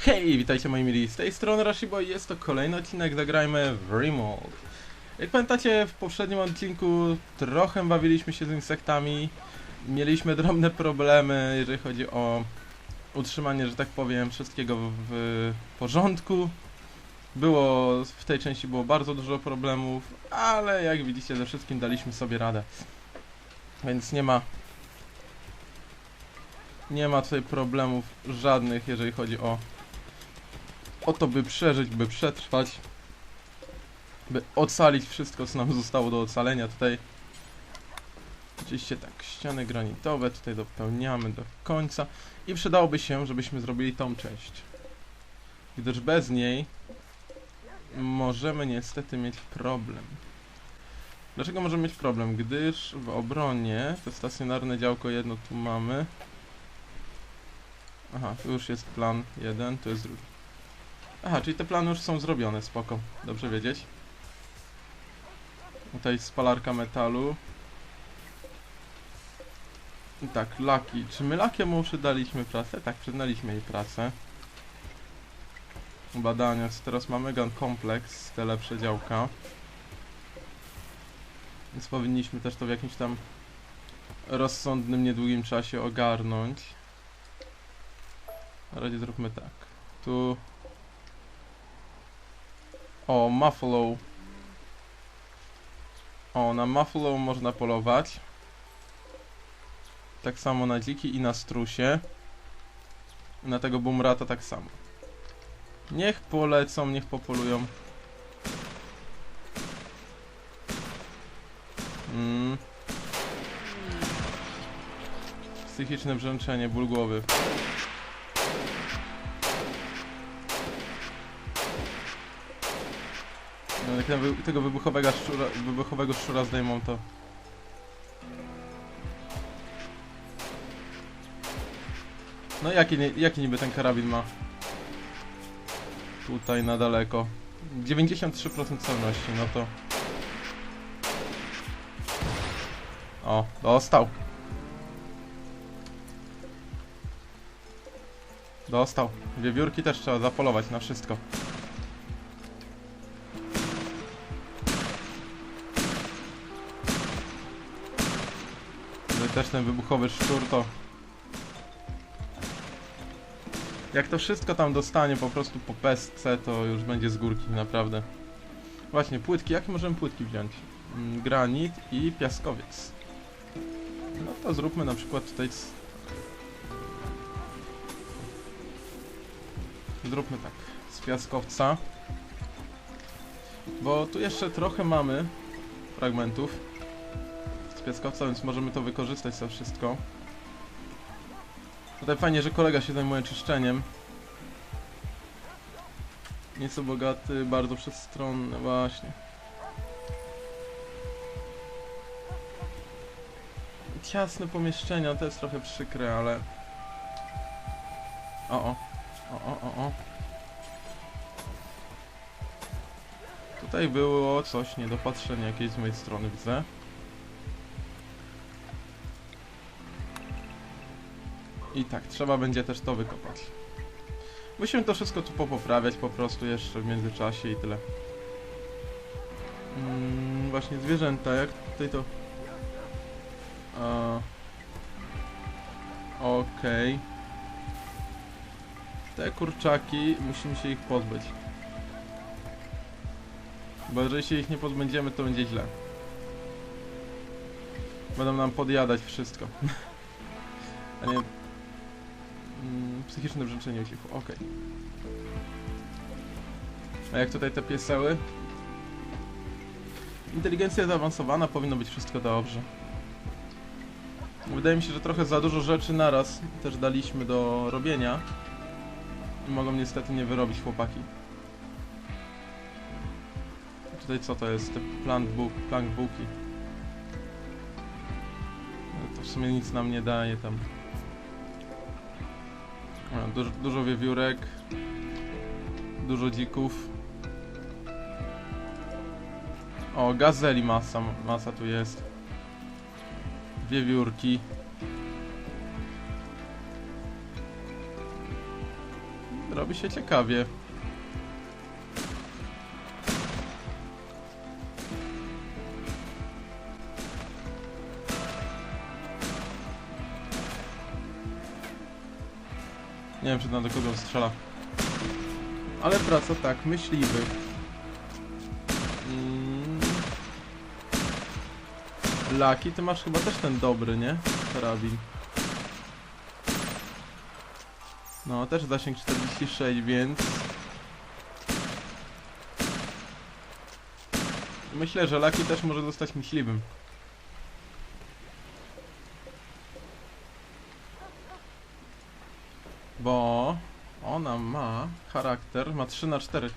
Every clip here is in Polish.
Hej, witajcie moi mili, z tej strony Rashibo i jest to kolejny odcinek Zagrajmy w Remote. Jak pamiętacie, w poprzednim odcinku trochę bawiliśmy się z insektami, mieliśmy drobne problemy, jeżeli chodzi o utrzymanie, że tak powiem, wszystkiego w, porządku. Było, w tej części było bardzo dużo problemów, ale jak widzicie, ze wszystkim daliśmy sobie radę. Więc nie ma nie ma tutaj problemów żadnych, jeżeli chodzi o o to, by przeżyć, by przetrwać, by ocalić wszystko, co nam zostało do ocalenia. Tutaj oczywiście tak, ściany granitowe, tutaj dopełniamy do końca i przydałoby się, żebyśmy zrobili tą część. Gdyż bez niej możemy niestety mieć problem. Dlaczego możemy mieć problem? Gdyż w obronie to stacjonarne działko jedno tu mamy. Aha, tu już jest plan jeden, tu jest drugi. Aha, czyli te plany już są zrobione, spoko. Dobrze wiedzieć. Tutaj spalarka metalu. I tak, Laki. Czy my Lakiemu przydaliśmy pracę? Tak, przyznaliśmy jej pracę. Badania, teraz mamy Gun Complex, te lepsze działka. Więc powinniśmy też to w jakimś tam rozsądnym, niedługim czasie ogarnąć. Na razie zróbmy tak. Tu o, Muffalo. O, na Muffalo można polować. Tak samo na dziki i na strusie. Na tego Bumrata tak samo. Niech polecą, niech popolują. Mm. Psychiczne brzęczenie, ból głowy. No, jak wy tego wybuchowego szczura, wybuchowego szczura zdejmą to. No jaki, jaki niby ten karabin ma? Tutaj na daleko. 93% celności, no to... O, dostał. Dostał. Wiewiórki też trzeba zapolować na wszystko. Też ten wybuchowy szczur to... Jak to wszystko tam dostanie po prostu po pestce, to już będzie z górki, naprawdę. Właśnie, płytki. Jakie możemy płytki wziąć? Mm, Granit i piaskowiec. No to zróbmy na przykład tutaj... Zróbmy tak, z piaskowca. Bo tu jeszcze trochę mamy fragmentów z piaskowca, więc możemy to wykorzystać za wszystko. Tutaj fajnie, że kolega się zajmuje czyszczeniem. Nieco bogaty, bardzo przestronny, właśnie. Ciasne pomieszczenia, to jest trochę przykre, ale... O, o. O, o, o, o. Tutaj było coś, niedopatrzenie jakieś z mojej strony, widzę. I tak, trzeba będzie też to wykopać. Musimy to wszystko tu popoprawiać po prostu jeszcze w międzyczasie i tyle. Mm, właśnie zwierzęta, jak tutaj to... A... Okej. Te kurczaki, musimy się ich pozbyć. Bo jeżeli się ich nie pozbędziemy, to będzie źle. Będą nam podjadać wszystko. A nie... Psychiczne brzęczenie ucichło, okej. A jak tutaj te pieseły? Inteligencja zaawansowana, powinno być wszystko dobrze. Wydaje mi się, że trochę za dużo rzeczy naraz też daliśmy do robienia. I mogą niestety nie wyrobić chłopaki. Tutaj co to jest? Te plant book, plank to w sumie nic nam nie daje tam. Dużo, dużo wiewiórek. Dużo dzików. O, gazeli masa, masa tu jest. Wiewiórki. Robi się ciekawie. Nie wiem, czy na kogo strzela. Ale wraca tak, myśliwy. Mm. Laki, ty masz chyba też ten dobry, nie? Karabin. No, też zasięg 46, więc... Myślę, że Laki też może zostać myśliwym. Bo ona ma charakter, ma 3 na 4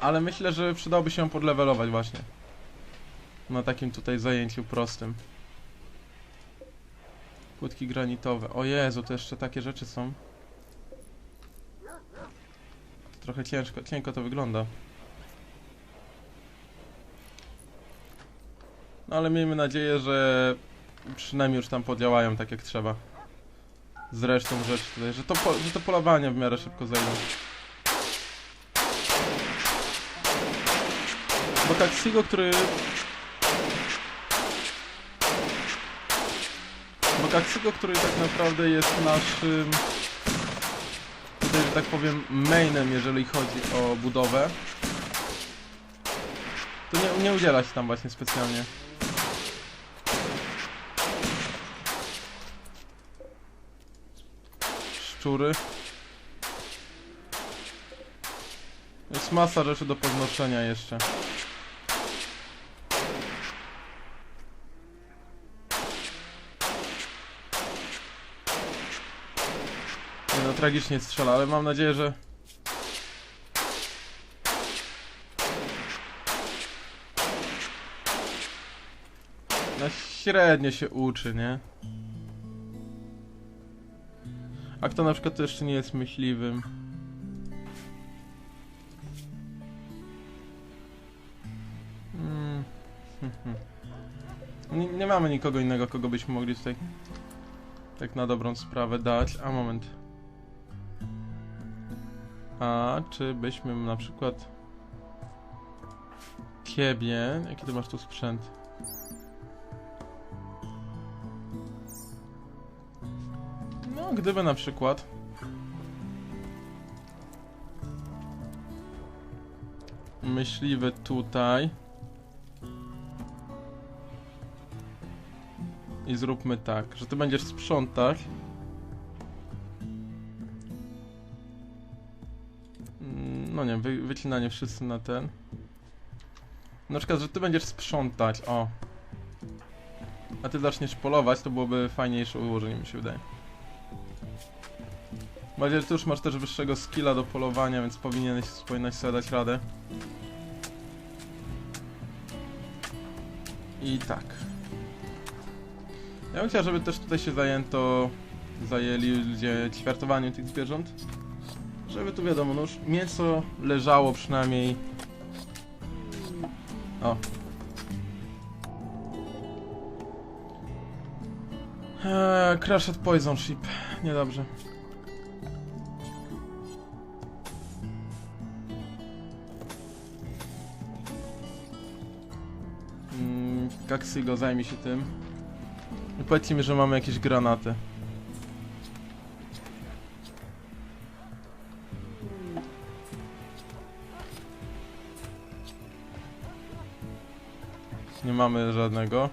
Ale myślę, że przydałoby się ją podlewelować właśnie. Na takim tutaj zajęciu prostym. Płytki granitowe. O Jezu, to jeszcze takie rzeczy są. Trochę ciężko, cienko to wygląda. No ale miejmy nadzieję, że przynajmniej już tam podziałają tak jak trzeba. Z resztą rzeczy tutaj, że to, po, że to polowanie w miarę szybko zajmie. Bo Taxigo, który... Bo Taxigo, który tak naprawdę jest naszym... Tutaj, że tak powiem, mainem, jeżeli chodzi o budowę. To nie, nie udziela się tam właśnie specjalnie. Szczury. Jest masa rzeczy do podnoszenia jeszcze. No, tragicznie strzela, ale mam nadzieję, że... Na średnio się uczy, nie? A kto na przykład jeszcze nie jest myśliwym? Mm. mhm. Nie, nie mamy nikogo innego, kogo byśmy mogli tutaj tak na dobrą sprawę dać. A moment. A czy byśmy na przykład ciebie, jaki ty masz tu sprzęt? No, gdyby na przykład. Myśliwy tutaj. I zróbmy tak, że ty będziesz sprzątać. No nie, wy, wycinanie wszyscy na ten. Na przykład, że ty będziesz sprzątać, o. A ty zaczniesz polować, to byłoby fajniejsze ułożenie, mi się wydaje. Bardziej, że ty już masz też wyższego skilla do polowania, więc powinieneś, powinnaś sobie dać radę. I tak. Ja bym chciał, żeby też tutaj się zajęto, zajęli ludzie ćwiartowaniem tych zwierząt. Żeby tu wiadomo, no już mięso leżało przynajmniej. O. Eee, Crushed Poison Ship. Niedobrze. Mm, zajmie się tym. I powiedzcie mi, że mamy jakieś granaty. Mamy żadnego.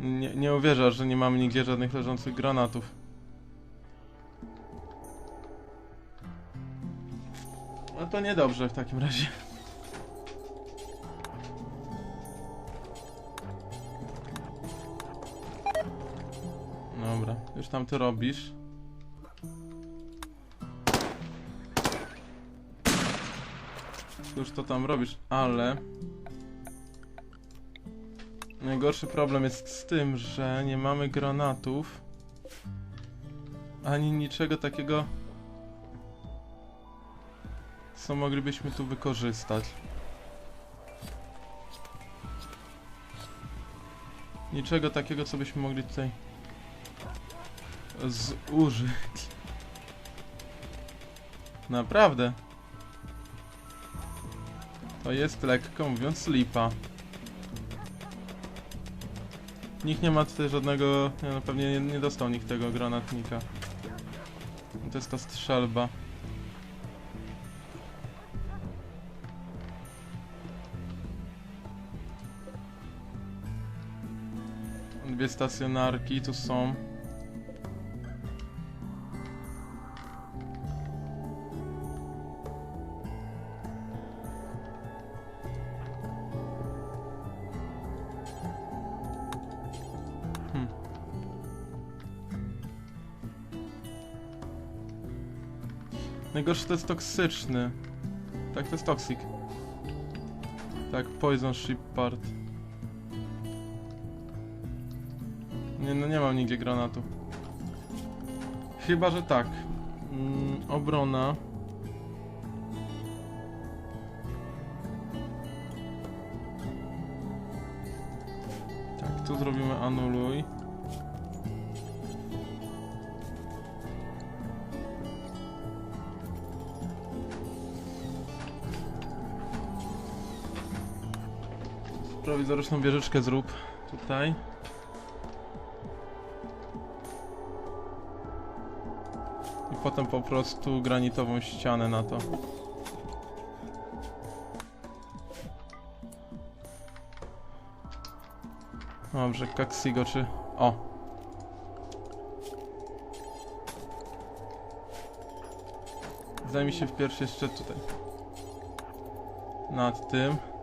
Nie, nie uwierzasz, że nie mamy nigdzie żadnych leżących granatów. No to niedobrze w takim razie. Dobra, już tam ty robisz. Już to tam robisz, ale... Najgorszy problem jest z tym, że nie mamy granatów. Ani niczego takiego co moglibyśmy tu wykorzystać. Niczego takiego, co byśmy mogli tutaj zużyć. Naprawdę. To jest lekko mówiąc lipa. Nikt nie ma tutaj żadnego... No pewnie nie, nie dostał nikt tego granatnika. To jest ta strzelba. Dwie stacjonarki tu są. Najgorsze to jest toksyczny. Tak, to jest toxic. Tak, poison ship part. Nie, no nie mam nigdzie granatu. Chyba, że tak. Mm, obrona. Tak, tu zrobimy anuluj. Prowizoryczną wieżyczkę zrób tutaj. I potem po prostu granitową ścianę na to. Dobrze, Kaksigo czy... O! Zajmij się wpierw jeszcze tutaj. Nad tym.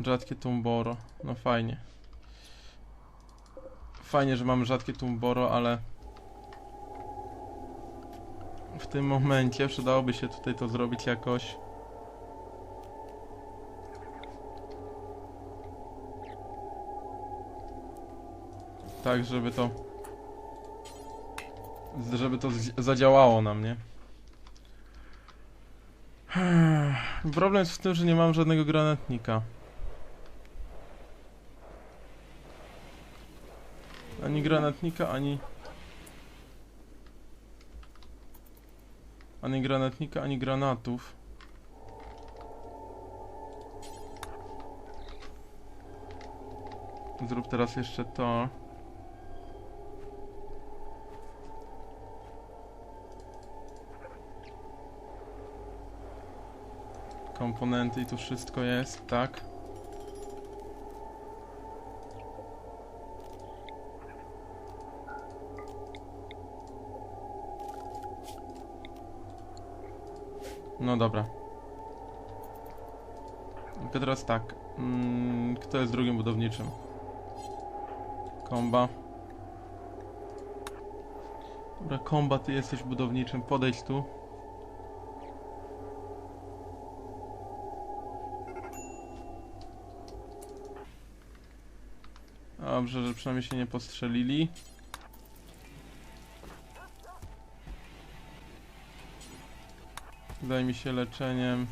Rzadkie tumboro. No fajnie. Fajnie, że mamy rzadkie tumboro, ale w tym momencie przydałoby się tutaj to zrobić jakoś. Tak, żeby to. Żeby to zadziałało na mnie. Problem jest w tym, że nie mam żadnego granatnika. Ani granatnika, ani. Ani granatnika, ani granatów. Zrób teraz jeszcze to. Komponenty i tu wszystko jest, tak? No dobra. Tylko teraz tak. Mm, kto jest drugim budowniczym? Komba. Dobra, komba, ty jesteś budowniczym. Podejdź tu. Dobrze, że przynajmniej się nie postrzelili. Zajmij się leczeniem.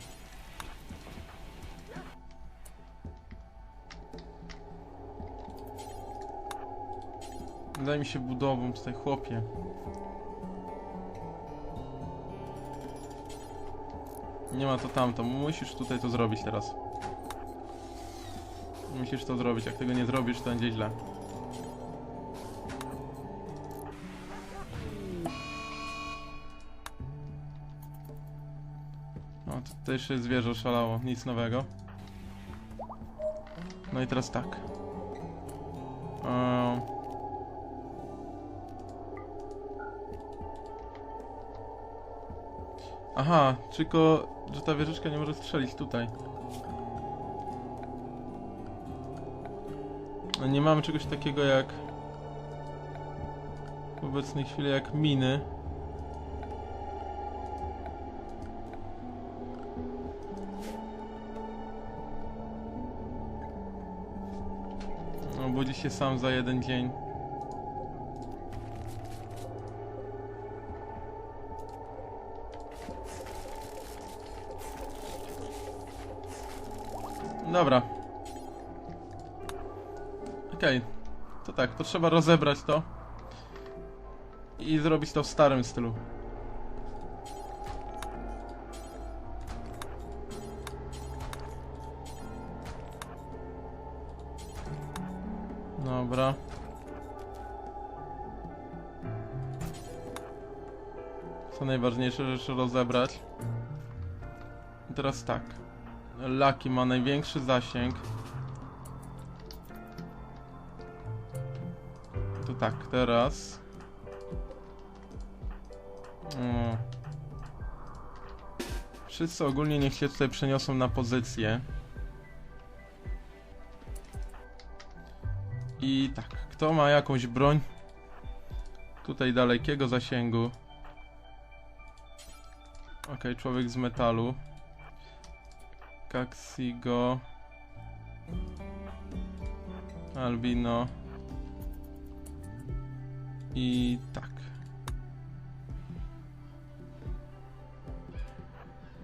Zajmij się budową tutaj, chłopie. Nie ma to tamto, musisz tutaj to zrobić teraz. Musisz to zrobić, jak tego nie zrobisz, to będzie źle. Tutaj jeszcze zwierzę szalało, nic nowego. No i teraz tak. Aha, tylko, że ta wieżyczka nie może strzelić tutaj. No nie mamy czegoś takiego jak w obecnej chwili jak miny. Się sam za jeden dzień. Dobra. Okej, to tak, to trzeba rozebrać to i zrobić to w starym stylu. Najważniejsze rzeczy rozebrać. I teraz tak. Laki ma największy zasięg. To tak, teraz. O. Wszyscy ogólnie niech się tutaj przeniosą na pozycję. I tak, kto ma jakąś broń? Tutaj dalekiego zasięgu. Okej, człowiek z metalu. Kaksigo. Albino. I tak.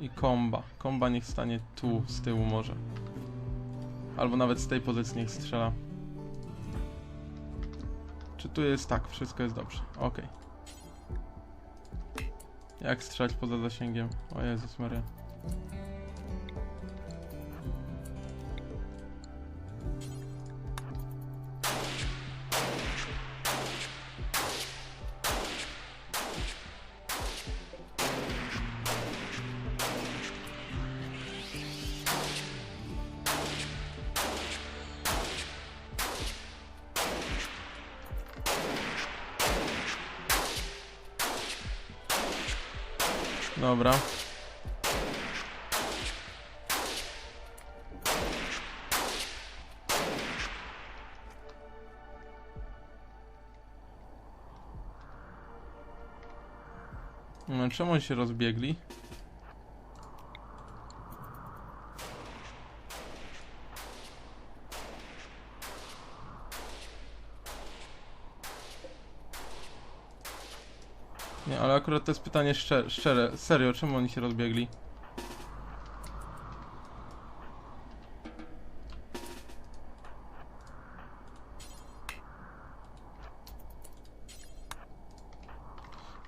I komba. Komba niech stanie tu, z tyłu może. Albo nawet z tej pozycji niech strzela. Czy tu jest tak, wszystko jest dobrze. Okej. Jak strzelać poza zasięgiem? O Jezus Maria. Dobra. No, czemu się rozbiegli? Akurat to jest pytanie szczere, szczere. Serio, czemu oni się rozbiegli?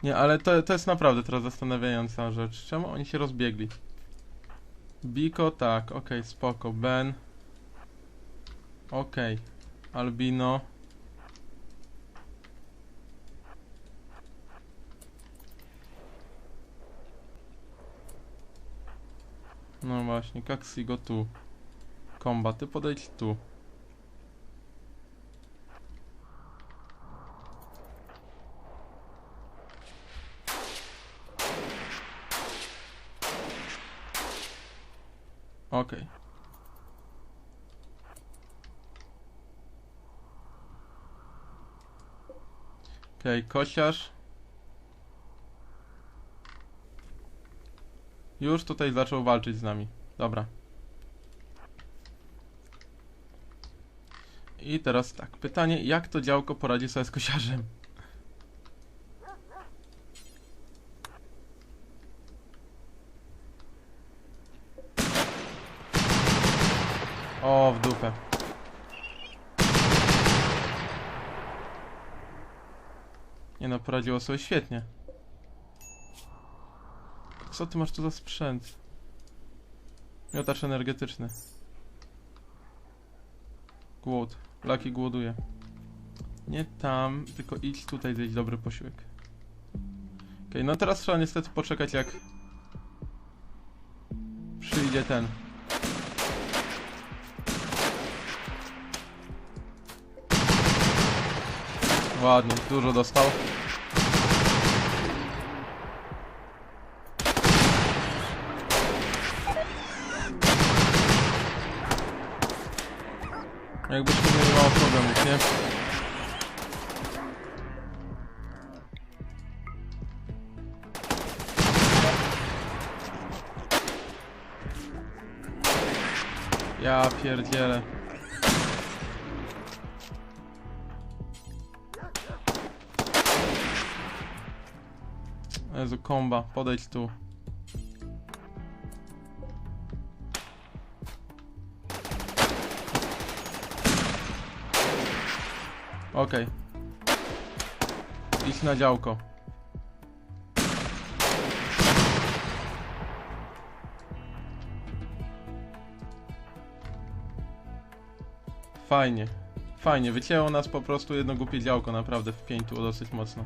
Nie, ale to, to jest naprawdę teraz zastanawiająca rzecz. Czemu oni się rozbiegli? Biko, tak, okej, spoko. Ben. Okej. Albino. No właśnie, Kaksigo tu. Komba, ty podejdź tu. Okej. Okej, kosiarz. Już tutaj zaczął walczyć z nami. Dobra. I teraz tak, pytanie, jak to działko poradzi sobie z kosiarzem? O, w dupę. Nie no, poradziło sobie świetnie. Co ty masz tu za sprzęt? Miotacz energetyczny. Głód. Laki głoduje. Nie tam, tylko idź tutaj zjeść dobry posiłek. Okej, no teraz trzeba niestety poczekać jak przyjdzie ten. Ładnie, dużo dostał. Problemów, nie? Ja pierdzielę. Jezu, komba, podejdź tu. Okej. Idź na działko. Fajnie. Fajnie, wycięło nas po prostu jedno głupie działko, naprawdę w było dosyć mocno.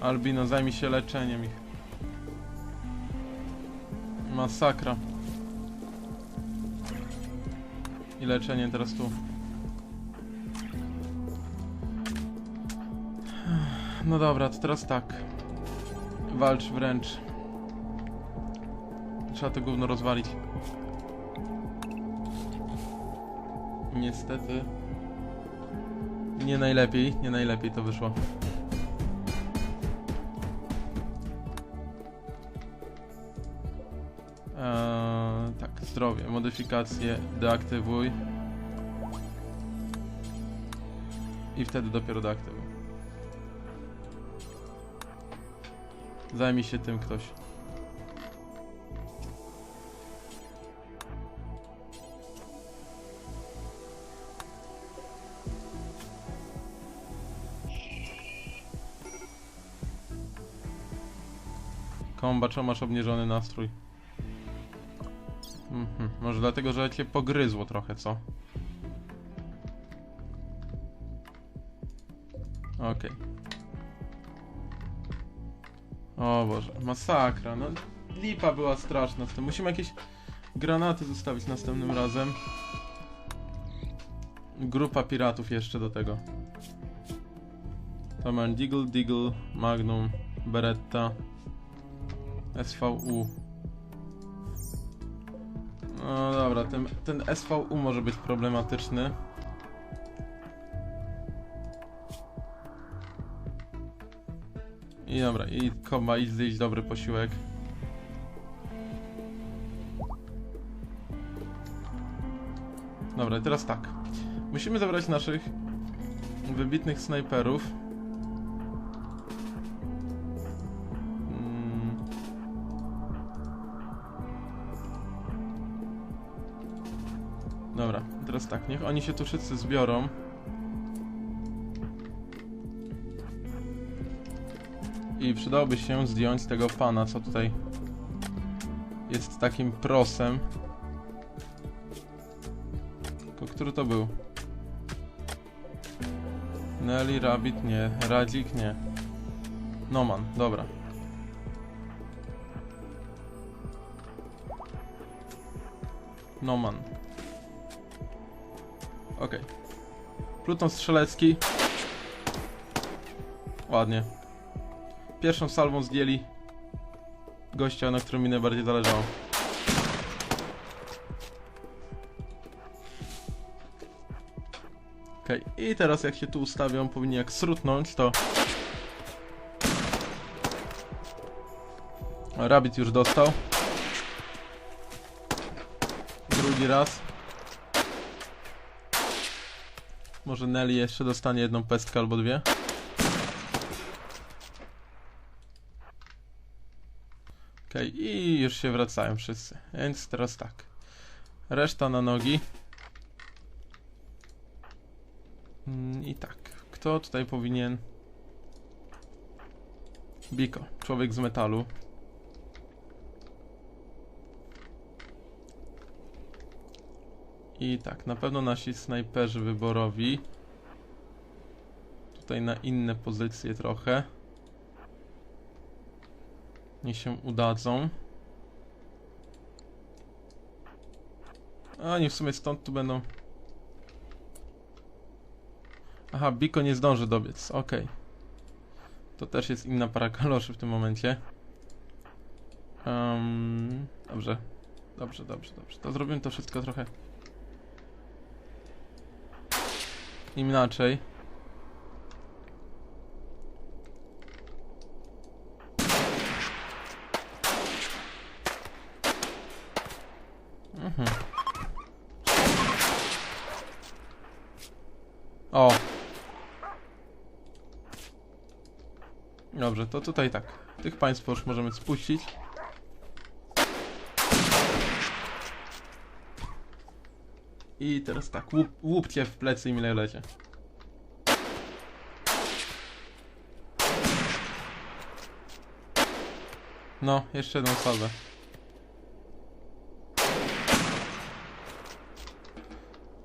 Albino, zajmij się leczeniem ich. Masakra. I leczenie teraz tu. No dobra, to teraz tak. Walcz wręcz. Trzeba to gówno rozwalić. Niestety. Nie najlepiej, nie najlepiej to wyszło. Zdrowie, modyfikacje, deaktywuj. I wtedy dopiero deaktywuj. Zajmij się tym ktoś. Komba, masz obniżony nastrój? Może dlatego, że cię pogryzło trochę, co? Okej. O Boże, masakra, no lipa była straszna z tym. Musimy jakieś granaty zostawić następnym razem. Grupa piratów jeszcze do tego. To mam Deagle, Deagle, Magnum, Beretta, SVU. No dobra, ten, ten SVU może być problematyczny. I dobra, i komba, idź zjeść dobry posiłek. Dobra, teraz tak. Musimy zabrać naszych wybitnych snajperów. Teraz tak, niech oni się tu wszyscy zbiorą. I przydałoby się zdjąć tego pana, co tutaj jest takim prosem. Tylko który to był? Nelly, Rabbit, nie. Radzik, nie. Noman, dobra. Noman. Okej. Pluton strzelecki. Ładnie. Pierwszą salwą zdjęli gościa, na którym mi najbardziej zależało. Okej, i teraz jak się tu ustawią, powinni jak srutnąć, to... Rabbit już dostał. Drugi raz. Może Nelly jeszcze dostanie jedną pestkę albo dwie. Okej, i już się wracają wszyscy. Więc teraz tak. Reszta na nogi. Mm, I tak. Kto tutaj powinien? Biko, człowiek z metalu. I tak, na pewno nasi snajperzy wyborowi. Tutaj na inne pozycje trochę. Nie się udadzą. A oni w sumie stąd tu będą. Aha, Biko nie zdąży dobiec. Okej. To też jest inna para kaloszy w tym momencie. Um, dobrze. Dobrze, dobrze, dobrze. To zrobimy to wszystko trochę inaczej. Mhm. O. Dobrze, to tutaj tak. Tych państwa już możemy spuścić. I teraz tak, łup, łupcie w plecy im ile lecie. No, jeszcze jedną salwę.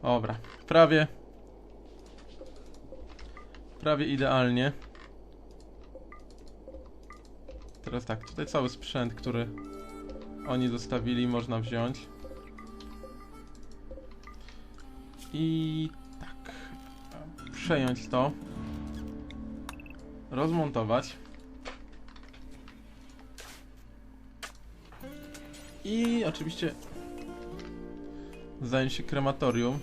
Dobra, prawie. Prawie idealnie. Teraz tak, tutaj cały sprzęt, który oni zostawili, można wziąć. I tak. Przejąć to. Rozmontować. I oczywiście zająć się krematorium.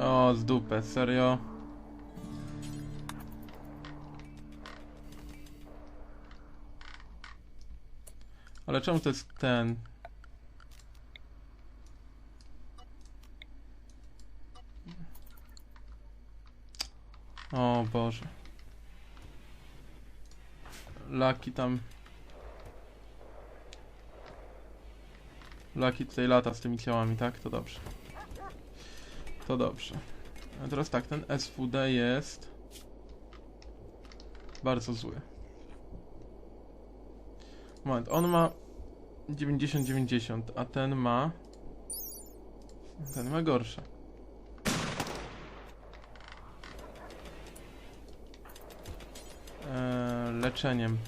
O, z dupę, serio. Ale czemu to jest ten? O Boże. Laki tam. Laki tutaj lata z tymi ciałami, tak? To dobrze. To dobrze. A teraz tak, ten SWD jest bardzo zły. Moment, on ma 90-90, a ten ma... Ten ma gorsze. Eee, leczeniem.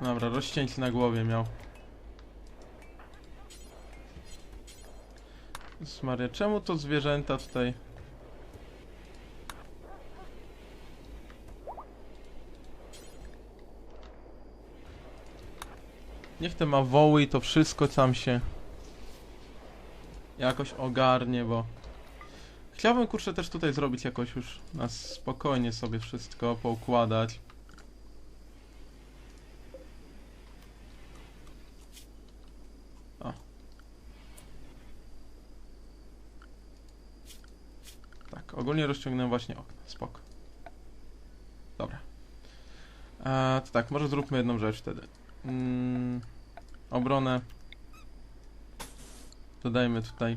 Dobra, rozcięcie na głowie miał. Maria, czemu to zwierzęta tutaj... Niech te ma woły i to wszystko tam się jakoś ogarnie, bo chciałbym kurczę też tutaj zrobić jakoś już na spokojnie sobie wszystko poukładać. O. Tak, ogólnie rozciągnąłem właśnie okno, spoko. Dobra. E, to tak, może zróbmy jedną rzecz wtedy. Mm, obronę. Dodajmy tutaj.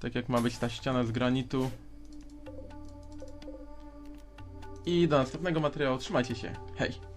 Tak jak ma być ta ściana z granitu. I do następnego materiału. Trzymajcie się. Hej.